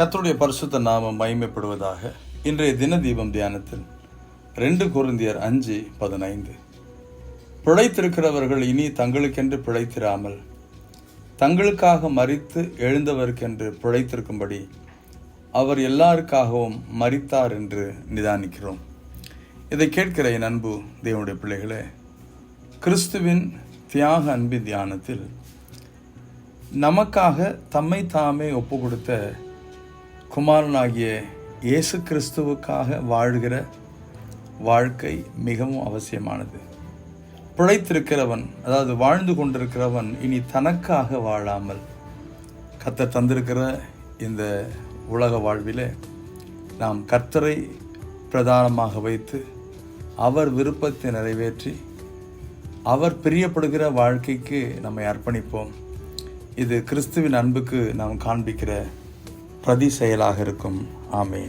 கத்தருடைய பரிசுத்த நாமம் மயமைப்படுவதாக இன்றைய தின தீபம் தியானத்தில் ரெண்டு குருந்தியர் அஞ்சு பதினைந்து. பிழைத்திருக்கிறவர்கள் இனி தங்களுக்கென்று பிழைத்திராமல் தங்களுக்காக மறித்து எழுந்தவருக்கென்று பிழைத்திருக்கும்படி அவர் எல்லாருக்காகவும் மறித்தார் என்று நிதானிக்கிறோம். இதை கேட்கிற என் அன்பு தேவனுடைய பிள்ளைகளே கிறிஸ்துவின் தியாக அன்பின் தியானத்தில் நமக்காக தம்மை தாமே ஒப்பு கொடுத்த குமாரனாகிய இயேசு கிறிஸ்துவுக்காக வாழ்கிற வாழ்க்கை மிகவும் அவசியமானது. பிழைத்திருக்கிறவன் அதாவது வாழ்ந்து கொண்டிருக்கிறவன் இனி தனக்காக வாழாமல் கத்த தந்திருக்கிற இந்த உலக வாழ்வில் நாம் கர்த்தரை பிரதானமாக வைத்து அவர் விருப்பத்தை நிறைவேற்றி அவர் பிரியப்படுகிற வாழ்க்கைக்கு நம்மை அர்ப்பணிப்போம். இது கிறிஸ்துவின் அன்புக்கு நாம் காண்பிக்கிற பிரதி செயலாக இருக்கும். ஆமேன்.